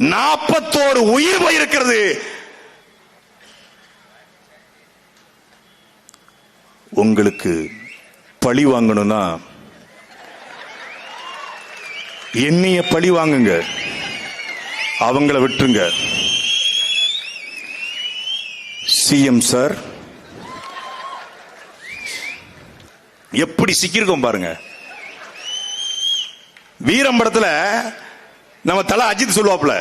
நாற்பத்தோரு உயிர் போயிருக்கிறது. உங்களுக்கு பழி வாங்கணும்னா என்னைய பழி வாங்குங்க. அவங்கள விட்டுருங்க. சிஎம் சார் எப்படி சிக்கிருக்கோம் பாருங்க. வீரம் படத்துல நம்ம தலை அஜித் சொல்லுவாப்ல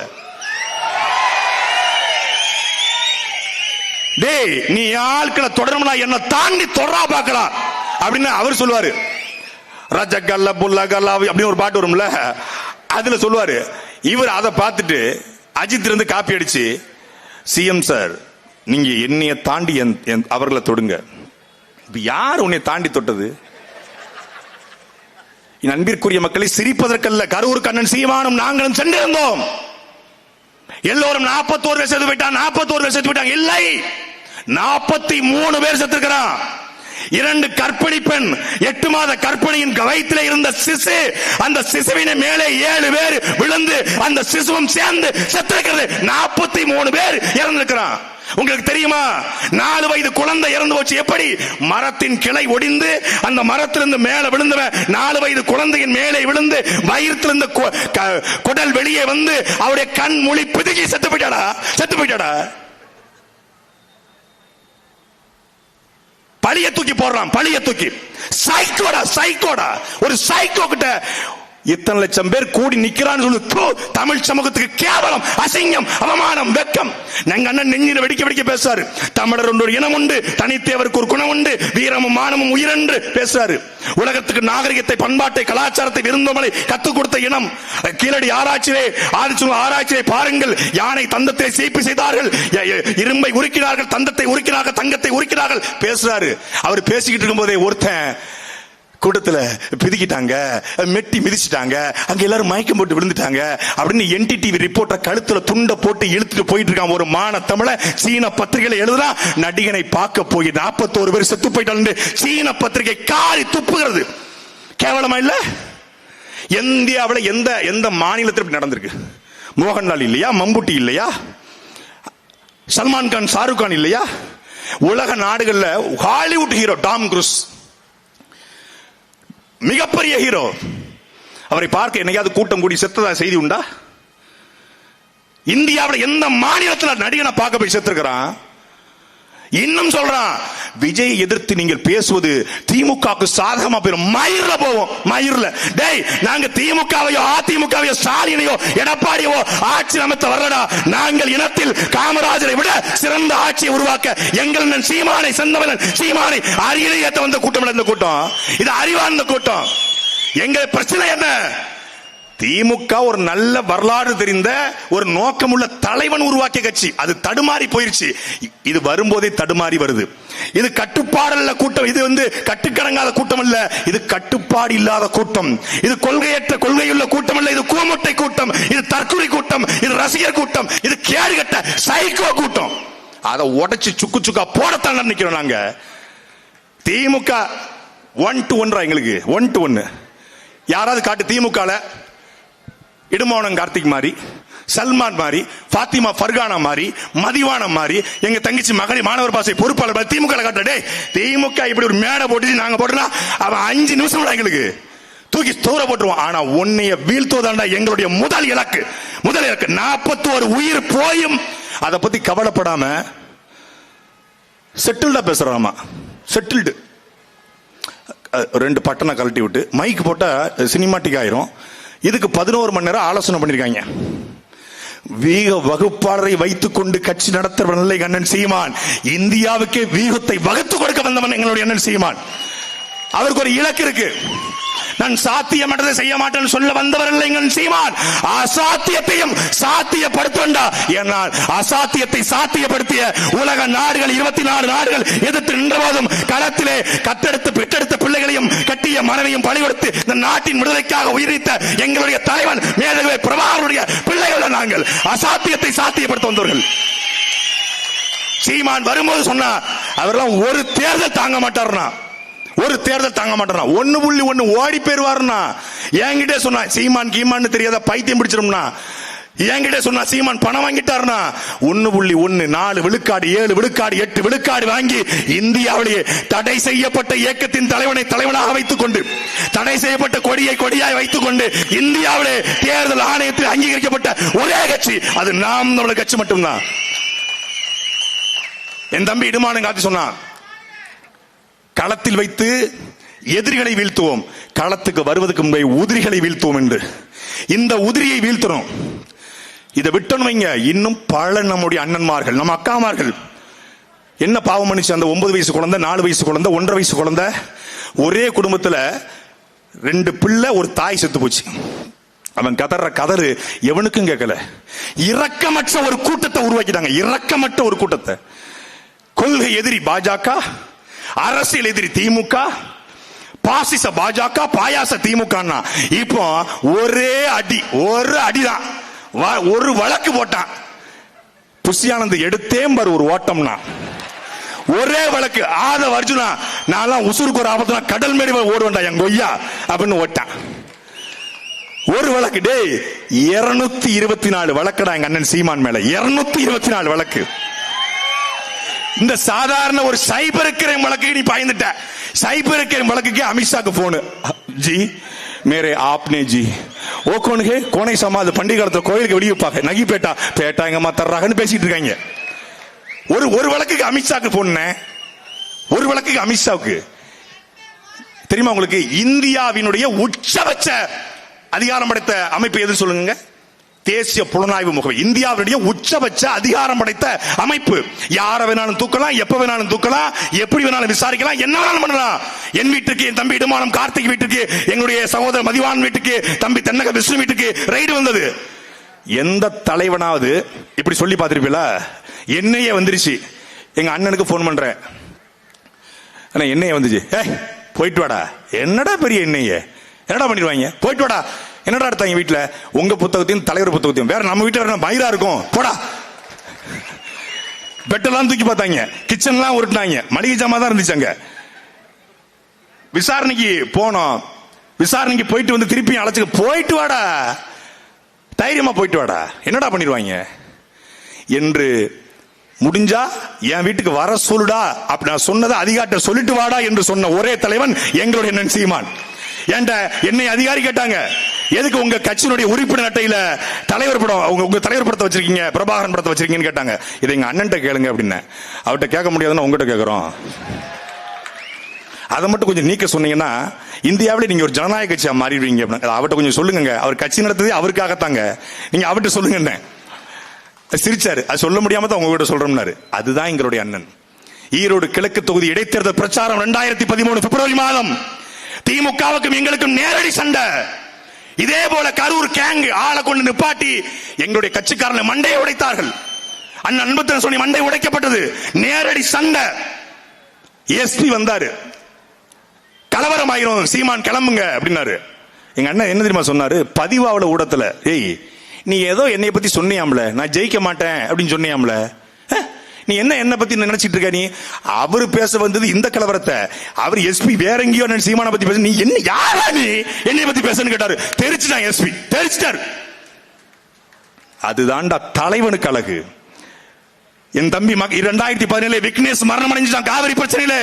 டேய் நீ ஆட்களை தொடரணும்னா என்ன தாண்டி தொடரா பார்க்கலாம் அப்படின்னு அவர் சொல்லுவாரு. ரஜகல்ல புல்லகல்ல அப்படின்னு ஒரு பாட்டு வரும்ல. அதுல சொல்லுவாரு. இவர் அதை பார்த்துட்டு அஜித் இருந்து காப்பி அடிச்சு சிஎம் சார் நீங்க என்னைய தாண்டி அவர்களை தொடுங்க. யார் உன்னை தாண்டி தொட்டது? என் அன்பிற்குரிய மக்களை சிரிப்பதற்கல்ல. கரூர் கண்ணன் சீமானும் நாங்களும் சென்றிருந்தோம். எல்லோரும் நாற்பத்தோரு பேர் செத்து போயிட்டான் நாற்பத்தோரு பேர் செத்து போயிட்டாங்க. இல்லை. நாற்பத்தி மூணு பேர் செத்துருக்கிறான். இரண்டு கற்பிணி பெண் எட்டு மாத கற்பிணியின் வயிற்றில் இருந்த சிசு அந்த சிசுவின மேலே ஏழு பேர் விழுந்து அந்த சிசுவும் சேர்ந்து செத்திருக்கிறது. நாற்பத்தி மூணு பேர் இறந்திருக்கிறான். உங்களுக்கு தெரியுமா? நாலு வயது குழந்தை இறந்து போச்சு. எப்படி? மரத்தின் கிளை ஒடிந்து அந்த மரத்திலிருந்து மேல விழுந்தவன் நாலு வயது குழந்தையின் மேலே விழுந்து வயிற்றிலிருந்து க- குடல் வெளியே வந்து அவருடைய கண் மொழி பிதுகி செத்து போயிட்டாடா? செத்து போயிட்டாடா? பழிய தூக்கி போடுறான் பழிய தூக்கி. சைக்கோடா சைக்கோடா ஒரு சைக்கோ கிட்ட இத்தனை லட்சம் பேர் கூடி நிக்கிறான்னு சொல்லு. தமிழ் சமூகத்துக்கு கேவலம் அசிங்கம் அவமானம் வெக்கம். எங்க அண்ணன் நெஞ்சில வெடிக்க வெடிக்க பேசுறாரு. தமிழர் ஒரு இனம் உண்டு தனித்தேவருக்கு ஒரு குணம் உண்டு வீரமும் மானமும் உயிரென்று பேசுறாரு. உலகத்துக்கு நாகரிகத்தை பண்பாட்டை கலாச்சாரத்தை விருந்தோமலை கத்துக் கொடுத்த இனம். கீழடி ஆராய்ச்சியிலே ஆதிச்சுங்க ஆராய்ச்சியை பாருங்கள். யானை தந்தத்தை சீப்பு செய்தார்கள். இரும்பை உருக்கினார்கள் தந்தத்தை உருக்கினார்கள் தங்கத்தை உருக்கினார்கள். பேசுறாரு. அவர் பேசிக்கிட்டு இருக்கும்போதே ஒருத்தன் கூட்டத்தில் பிதிக்கிட்டாங்க மெட்டி மிதிச்சிட்டாங்க அங்கே எல்லாரும் மயக்கம் போட்டு விழுந்துட்டாங்க அப்படின்னு என்டிடிவி ரிப்போர்ட்டர் கழுத்தில் துண்டை போட்டு இழுத்துட்டு போயிட்டு இருக்கான் ஒரு மான தமிழ. சீன பத்திரிகையில் எழுதுனா நடிகனை பார்க்க போய் நாற்பத்தோரு பேர் செத்து போயிட்டாங்க சீன பத்திரிகை காரி துப்புகிறது. கேவலமா இல்ல? இந்தியாவில் எந்த எந்த மாநிலத்தில் நடந்திருக்கு. மோகன்லால் இல்லையா? மம்புட்டி இல்லையா? சல்மான் கான் ஷாருக் கான் இல்லையா? உலக நாடுகளில் ஹாலிவுட் ஹீரோ டாம் குரூஸ் மிகப்பெரிய ஹீரோ. அவரை பார்க்க என்னையாவது கூட்டம் கூடி செத்ததா செய்தி உண்டா? இந்தியாவில் எந்த மாநிலத்தில் நடிகனை பார்க்க போய் செத்துருக்கிறான்? இன்னும் சொல்றான் விஜய் எதிர்த்து நீங்கள் பேசுவது திமுகவுக்கு சாதகமா போயிடும் மயிர்ல போவோம் மயிர்ல. டேய் நாங்க திமுகவையோ அதிமுகவையோ ஸ்டாலினையோ எடப்பாடியோ ஆட்சி அமைத்த வரலடா நாங்கள் இனத்தில் காமராஜரை விட சிறந்த ஆட்சியை உருவாக்க எங்கள் சீமானை செந்தவனன் சீமானை அரியணை ஏத்த வந்த கூட்டம் நடந்த கூட்டம். இது அறிவார்ந்த கூட்டம். எங்க பிரச்சனை என்ன? திமுக ஒரு நல்ல வரலாறு தெரிந்த ஒரு நோக்கமுள்ள தலைவன் உருவாக்கிய கட்சி. அது தடுமாறி போயிருச்சு. இது வரும்போதே தடுமாறி வருது. இது கட்டுப்பாடல்ல கூட்டம். இது வந்து கட்டுக்கடங்காத கூட்டம் இல்ல இது கட்டுப்பாடு இல்லாத கூட்டம். இது கொள்கையற்ற கொள்கையுள்ள கூட்டம் இல்ல இது கூமுட்டை கூட்டம். இது தற்கொலை கூட்டம். இது ரசிகர் கூட்டம். இது கேடுகட்ட சைக்கோ கூட்டம். அதை உடைச்சு சுக்கு சுக்கா போடத்தான் நினைக்கிறோம் நாங்க. திமுக ஒன் டு ஒன்றா எங்களுக்கு. ஒன் டு ஒன்னு யாராவது காட்டு திமுகல? இடுமோனம் கார்த்திக் மாதிரி சல்மான் மாதிரி பாத்திமா ஃபர்கானா மாதிரி மதிவானம் மாதிரி எங்க தங்கச்சி மகளிர் மாணவர் பாசை பொறுப்பாளர் திமுக கட்டடே திமுக இப்படி ஒரு மேடை போட்டு நாங்க போட்டோம்னா அவன் அஞ்சு நிமிஷம் எங்களுக்கு. தூக்கி தூர போட்டுருவோம் ஆனா உன்னைய வீழ்த்துவதாண்டா எங்களுடைய முதல் இலக்கு. முதல் இலக்கு நாற்பத்தோரு உயிர் போயும். அதை பத்தி கவலைப்படாம செட்டில்டா பேசுறாமா செட்டில்டு ரெண்டு பட்டனை கழட்டி விட்டு மைக் போட்டா சினிமாட்டிக் ஆயிரும். இதுக்கு பதினோரு மணி நேரம் ஆலோசனை பண்ணிருக்காங்க. வீக வகுப்பாளரை வைத்துக் கொண்டு கட்சி நடத்துற நிலை அண்ணன் சீமான். இந்தியாவுக்கே வீகத்தை வகுத்து கொடுக்க வந்தவன் எங்களுடைய அண்ணன் சீமான். அவருக்கு ஒரு இலக்கு இருக்கு. நான் சாத்தியமற்றதை செய்ய மாட்டேன்னு சொல்ல வந்தவர் எங்கள் சீமான் அசாத்தியத்தையும் சாத்தியப்படுத்தண்டா. என்னால் அசாத்தியத்தை சாத்தியப்படுத்திய உலக நாடுகள் இருபத்தி நாலு நாடுகள் எதிர்த்து நின்றபோதும் களத்திலே கத்தெடுத்து பெற்றெடுத்த பிள்ளைகளையும் கட்டிய மனைவியும் பணிகொடுத்து இந்த நாட்டின் விடுதலைக்காக உயிரித்த எங்களுடைய தலைவன் மேலவே பிரபாகருடைய பிள்ளைகள் நாங்கள். அசாத்தியத்தை சாத்தியப்படுத்த வந்தவர்கள். சீமான் வரும்போது சொன்னா அவரெல்லாம் ஒரு தேர்தல் தாங்க மாட்டார்னா ஒரு தேர்தல் தாங்க மாட்டாரா ஒன்னு புள்ளி ஒன்னு ஓடி போயிருவாருன்னா என்கிட்டே சொன்னா சீமான் கீமான்னு தெரியாத பைத்தியம் பிடிச்சிரும்னா என்கிட்ட சொன்னா சீமான் பணம் வாங்கிட்டாருனா ஒன்னு புள்ளி ஒன்னு நாலு விழுக்காடு ஏழு விழுக்காடு எட்டு விழுக்காடு வாங்கி இந்தியாவிலேயே தடை செய்யப்பட்ட இயக்கத்தின் தலைவனை தலைவனாக வைத்துக் கொண்டு தடை செய்யப்பட்ட கொடியை கொடியாய் வைத்துக் கொண்டு இந்தியாவிலே தேர்தல் ஆணையத்தில் அங்கீகரிக்கப்பட்ட ஒரே கட்சி அது நாம் தமிழர் கட்சி மட்டும்தான். என் தம்பி இடுமானம் காத்து சொன்னான் களத்தில் வைத்து எதிரிகளை வீழ்த்துவோம். களத்துக்கு வருவதற்கு முன்பே உதிரிகளை வீழ்த்துவோம் என்று. இந்த உதிரியை வீழ்த்தணும். இதை விட்டணும் வைங்க. இன்னும் பல நம்முடைய அண்ணன்மார்கள் நம்ம அக்காமார்கள். என்ன பாவம் பண்ணிச்சு? அந்த ஒன்பது வயசு குழந்தை நாலு வயசு குழந்தை ஒன்றரை வயசு குழந்தை. ஒரே குடும்பத்துல ரெண்டு பிள்ளை ஒரு தாய் செத்து போச்சு. அவன் கதற கதறு எவனுக்கும் கேட்கல. இரக்கமற்ற ஒரு கூட்டத்தை உருவாக்கிட்டாங்க. இரக்கமற்ற ஒரு கூட்டத்தை. கொள்கை எதிரி பாஜக அரசியல் எதிரி திமுக பாசிச பாஜக பாயாச திமுக இப்போ ஒரே அடி ஒரு அடிதான். வ- ஒரு வழக்கு போட்டான். புஷியானந்த் எடுத்தே பாரு ஒரு ஓட்டம்னா. ஒரே வழக்கு. ஆத அர்ஜுனா நான் உசுருக்கு ஒரு ஆபத்துனா கடல் மேடி ஓடுவேன்டா என் கொய்யா அப்படின்னு ஓட்டான். ஒரு வழக்கு. டேய் இருநூத்தி இருபத்தி நாலு வழக்குடா எங்க அண்ணன் சீமான் மேல. இருநூத்தி இருபத்தி நாலு வழக்கு. இந்த சாதாரண ஒரு சைபர் கிரைம் வழக்கு நீ பயந்துட்ட. சைபர் கிரைம் வழக்குக்கு அமித்ஷாக்கு போனு ஜி மேரே ஆப்னே ஜி. ஓ கோனுகே கோனை சமாது பண்டிகை கோயிலுக்கு வெளியே நகி பேட்டா. பேட்டா எங்கம்மா தர்றாங்கன்னு பேசிட்டு இருக்காங்க. ஒரு ஒரு வழக்குக்கு அமித்ஷாக்கு போனேன் ஒரு வழக்குக்கு அமித்ஷாவுக்கு? தெரியுமா உங்களுக்கு? இந்தியாவினுடைய உச்சபட்ச அதிகாரம் படைத்த அமைப்பு எது சொல்லுங்க? தேசிய புலனாய்வு முகமை இந்தியாவுடைய உச்சபட்ச அதிகாரம் படைத்த அமைப்பு. யார வேணாலும் தூக்கலாம் எப்ப வேணாலும் தூக்கலாம் எப்படி வேணாலும் விசாரிக்கலாம் என்ன வேணாலும் பண்ணலாம். என் வீட்டுக்கு என் தம்பி இடுமானம் கார்த்திக் வீட்டுக்கு எங்களுடைய சகோதரர் மதிவான் வீட்டுக்கு தம்பி தென்னக விஷ்ணு வீட்டுக்கு ரைடு வந்தது. எந்த தலைவனாவது இப்படி சொல்லி பார்த்திருப்பீங்களா? என்னையே வந்துருச்சு. எங்க அண்ணனுக்கு ஃபோன் பண்றேன். அண்ணா என்னையே வந்துச்சு. ஏய் போயிட்டு வாடா. என்னடா பெரிய என்னையே? என்னடா பண்ணிடுவாங்க போயிட்டு வாடா. என்னடா எடுத்தாங்க வீட்டில் உங்க புத்தகத்தையும் தலைவர் புத்தகத்தையும். வேற நம்ம வீட்டில் வேற மயிரா இருக்கும். போடா. பெட்டெல்லாம் தூக்கி பார்த்தாங்க. கிச்சன்லாம் உருட்டினாங்க. மளிகை ஜாமா தான் இருந்துச்சு அங்க. விசாரணைக்கு போனோம். விசாரணைக்கு போயிட்டு வந்து திருப்பி அழைச்சு போயிட்டு வாடா. தைரியமா போயிட்டு வாடா. என்னடா பண்ணிடுவாங்க? என்று முடிஞ்சா என் வீட்டுக்கு வர சொல்லுடா. அப்படி நான் சொன்னதை அதிகாரிட்ட சொல்லிட்டு வாடா என்று சொன்ன ஒரே தலைவன் எங்களுடைய அண்ணன் சீமான் ஏன்டா என்னை அதிகாரி கேட்டாங்க. எதுக்கு உங்க கட்சியினுடைய உறுப்பினர் அட்டையில தலைவர் படம் உங்க உங்க தலைவர் படத்தை வச்சிருக்கீங்க பிரபாகரன் படத்தை வச்சிருக்கீங்கன்னு கேட்டாங்க. இதை எங்க அண்ணன்ட்ட கேளுங்க அப்படின்னு. அவர்கிட்ட கேட்க முடியாதுன்னு உங்ககிட்ட கேட்கிறோம் அதை மட்டும் கொஞ்சம் நீக்க சொன்னீங்கன்னா இந்தியாவிலே நீங்க ஒரு ஜனநாயக கட்சியா மாறிடுவீங்க அப்படின்னு. அவர்கிட்ட கொஞ்சம் சொல்லுங்க அவர் கட்சி நடத்ததே அவருக்காகத்தாங்க. நீங்க அவர்கிட்ட சொல்லுங்க என்ன சிரிச்சாரு. அது சொல்ல முடியாம தான் உங்ககிட்ட சொல்றோம்னாரு. அதுதான் எங்களுடைய அண்ணன். ஈரோடு கிழக்கு தொகுதி இடைத்தேர்தல் பிரச்சாரம் ரெண்டாயிரத்தி பதிமூணு பிப்ரவரி மாதம். திமுகவுக்கும் எங்களுக்கும் நேரடி சண்டை. இதே போல கரூர் கேங் ஆளை கொண்டு நிப்பாட்டி எங்களுடைய கட்சிக்காரனை மண்டையை உடைத்தார்கள். அண்ணன் அன்பத்தன் சொல்லி மண்டை உடைக்கப்பட்டது. நேரடி சண்டை. எஸ்பி வந்தாரு. கலவரம் ஆயிரும் சீமான் கிளம்புங்க அப்படின்னாரு. எங்க அண்ணன் என்ன தெரியுமா சொன்னாரு? பதிவாவல ஊடத்துல ஏய் நீ ஏதோ என்னை பத்தி சொன்னியாம்ல. நான் ஜெயிக்க மாட்டேன் அப்படின்னு சொன்னியாம்ல. நீ என்ன என்ன பத்தி நினைச்சிட்டு இருக்க நீ? அவரு பேச வந்தது இந்த கலவரத்தை. அவர் எஸ்பி வேற எங்கேயோ சீமான பத்தி பேச நீ என்ன யாரா நீ? என்னை பத்தி பேசன்னு கேட்டாரு. தெரிச்சுட்டான் எஸ்பி தெரிச்சுட்டாரு அதுதான்டா தலைவனுக்கு அழகு. என் தம்பி இரண்டாயிரத்தி பதினேழு விக்னேஷ் மரணம் அடைஞ்சான் காவிரி பிரச்சனையில.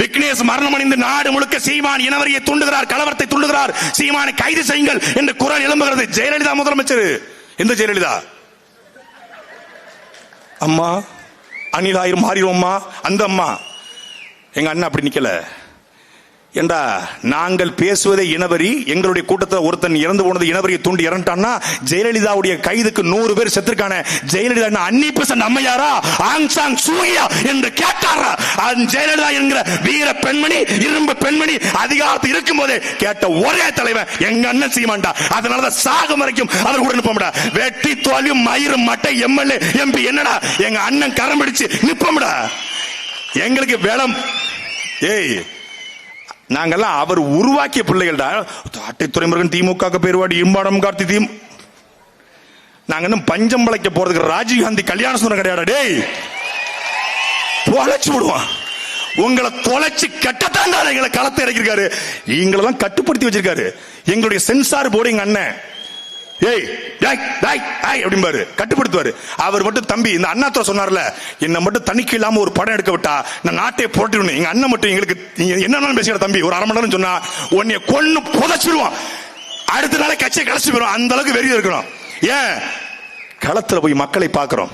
விக்னேஷ் மரணம் அடைந்து நாடு முழுக்க சீமான் இனவரியை தூண்டுகிறார் கலவரத்தை தூண்டுகிறார். சீமானை கைது செய்யுங்கள் என்று குரல் எழும்புகிறது. ஜெயலலிதா முதலமைச்சர். எந்த ஜெயலலிதா? அம்மா. அணிலாயிரம் மாறிடுவோம்மா. அந்த அம்மா. எங்க அண்ணன் அப்படி நிக்கல. ஏண்டா நாங்கள் பேசுவதே இனவரி எங்களுடைய கூட்டத்தில் ஒருத்தன் இறந்து போனது இனவரியை தூண்டி இறந்துட்டான்னா ஜெயலலிதாவுடைய கைதுக்கு நூறு பேர் செத்துருக்கான. ஜெயலலிதா அன்னி பெசன்ட் அம்மையாரா? ஆங் சாங் சூரியா என்று கேட்டாரா? ஜெயலலிதா என்கிற வீர பெண்மணி இரும்பு பெண்மணி அதிகாரத்தில் இருக்கும் போதே கேட்ட ஒரே தலைவன் எங்க அண்ணன் சீமாண்டா அதனாலதான் சாகம் வரைக்கும் அவர் கூட நிப்போம்டா வெட்டி தோல்வியும் மயிரும் மட்டை எம்எல்ஏ எம்பி என்னடா? எங்க அண்ணன் கரம் பிடிச்சு நிப்போம்டா எங்களுக்கு வேளம். ஏய் நாங்கெல்லாம் அவர் உருவாக்கிய பிள்ளைகள் தான். அட்டை துறைமுருகன் திமுக பேருவாடி இம்பாடம் கார்த்தி தீம். நாங்க இன்னும் பஞ்சம் பழைக்க போறதுக்கு ராஜீவ்காந்தி கல்யாண சுந்தரம் கிடையாது டேய்? தொலைச்சு விடுவான். உங்களை தொலைச்சு கட்டத்தான் தான் எங்களை களத்தை இறக்கிருக்காரு எங்களெல்லாம் கட்டுப்படுத்தி வச்சிருக்காரு. எங்களுடைய சென்சார் போர்டு எங்க அண்ணன். ஏய் டேய் டேய் டேய் அப்படிம்பாரு. கட்டுப்படுத்துவாரு. அவர் மட்டும் தம்பி இந்த அண்ணாத்துறை சொன்னார்ல என்ன மட்டும் தணிக்கை இல்லாம ஒரு படம் எடுக்க விட்டா நான் நாட்டை போட்டுவிடணும் எங்க அண்ணன் மட்டும் எங்களுக்கு என்னன்னு பேசுகிற தம்பி. ஒரு அரை மணி நேரம் சொன்னா உன்னை கொன்னு புதைச்சிருவான். அடுத்த நாளை கட்சியை கலைச்சு போயிடும் அந்த அளவுக்கு வெறி இருக்கணும். ஏன்? களத்துல போய் மக்களை பார்க்கிறோம்.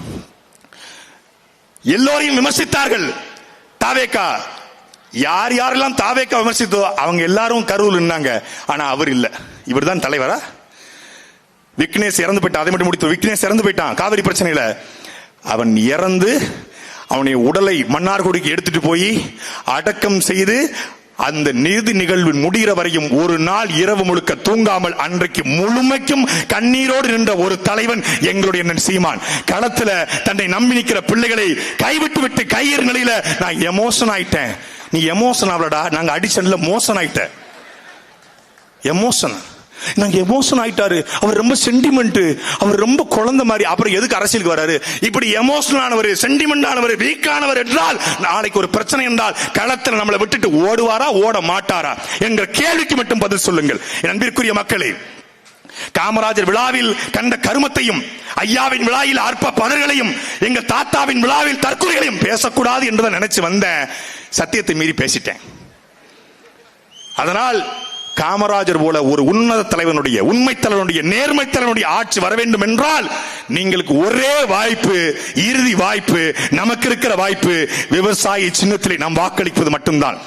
எல்லோரையும் விமர்சித்தார்கள். தாவேக்கா. யார் யாரெல்லாம் தாவேக்கா விமர்சித்தோ அவங்க எல்லாரும் கருவில் நின்னாங்க. ஆனா அவர் இல்ல. இவர்தான் தலைவரா? விக்னேஷ் இறந்து போயிட்டான். அதை மட்டும் முடித்து விக்னேஷ் இறந்து போயிட்டான். காவிரி பிரச்சனையில அவன் இறந்து அவனுடைய உடலை மன்னார்குடிக்கு எடுத்துட்டு போய் அடக்கம் செய்து அந்த நீதி நிகழ்வு முடிகிற வரையும் ஒரு நாள் இரவு முழுக்க தூங்காமல் அன்றைக்கு முழுமைக்கும் கண்ணீரோடு நின்ற ஒரு தலைவன் எங்களுடைய சீமான். களத்துல தன்னை நம்பி நிற்கிற பிள்ளைகளை கைவிட்டு விட்டு கையேறு நிலையில நான் எமோஷன் ஆயிட்டேன். நீ எமோஷன் ஆகலடா. நாங்க அடிஷன்ல மோசன் ஆயிட்ட. எமோஷன் நாங்க எமோஷன் ஆயிட்டாரு. அவர் ரொம்ப சென்டிமெண்ட் அவர் ரொம்ப குழந்தை மாதிரி. அப்புறம் எதுக்கு அரசியலுக்கு வராரு? இப்படி எமோஷனல் ஆனவர் சென்டிமெண்ட் ஆனவர் வீக் ஆனவர் என்றால் நாளைக்கு ஒரு பிரச்சனை என்றால் களத்தில் நம்மளை விட்டுட்டு ஓடுவாரா ஓட மாட்டாரா என்ற கேள்விக்கு மட்டும் பதில் சொல்லுங்கள். அன்பிற்குரிய மக்களே காமராஜர் விழாவில் கண்ட கருமத்தையும் ஐயாவின் விழாவில் அற்ப பதர்களையும் எங்க தாத்தாவின் விழாவில் தற்கொலைகளையும் பேசக்கூடாது என்றுதான் நினைச்சு வந்தேன் சத்தியத்தை மீறி பேசிட்டேன். அதனால் காமராஜர் போல ஒரு உன்னத தலைவனுடைய உண்மை தலைவனுடைய நேர்மை தலைவனுடைய ஆட்சி வர வேண்டும் என்றால் நீங்களுக்கு ஒரே வாய்ப்பு இறுதி வாய்ப்பு நமக்கு இருக்கிற வாய்ப்பு விவசாய சின்னத்திலே நாம் வாக்களிப்பது மட்டும்தான்.